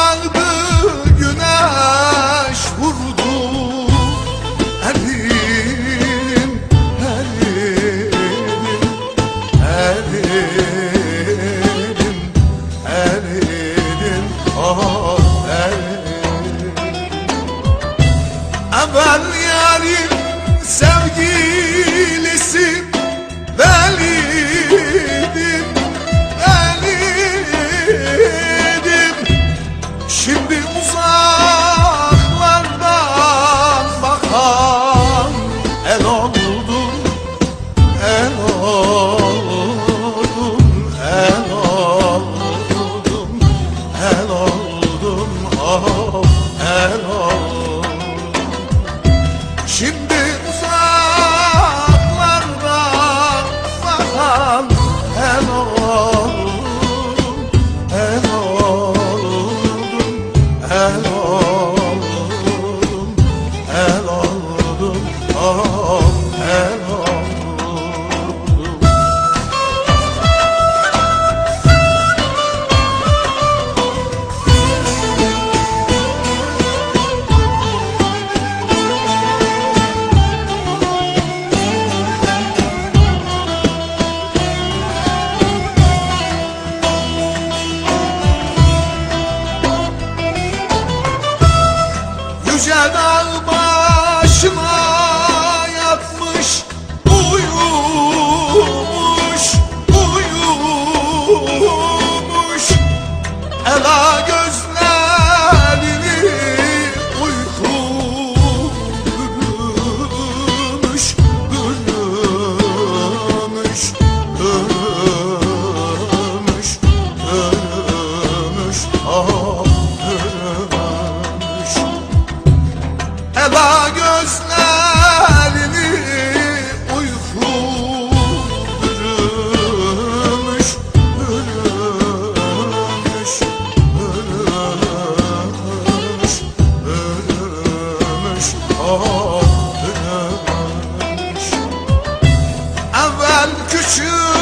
vardı günah Şimdi Yüce dağ başıma yatmış Uyumuş, uyumuş. Ela gö küçük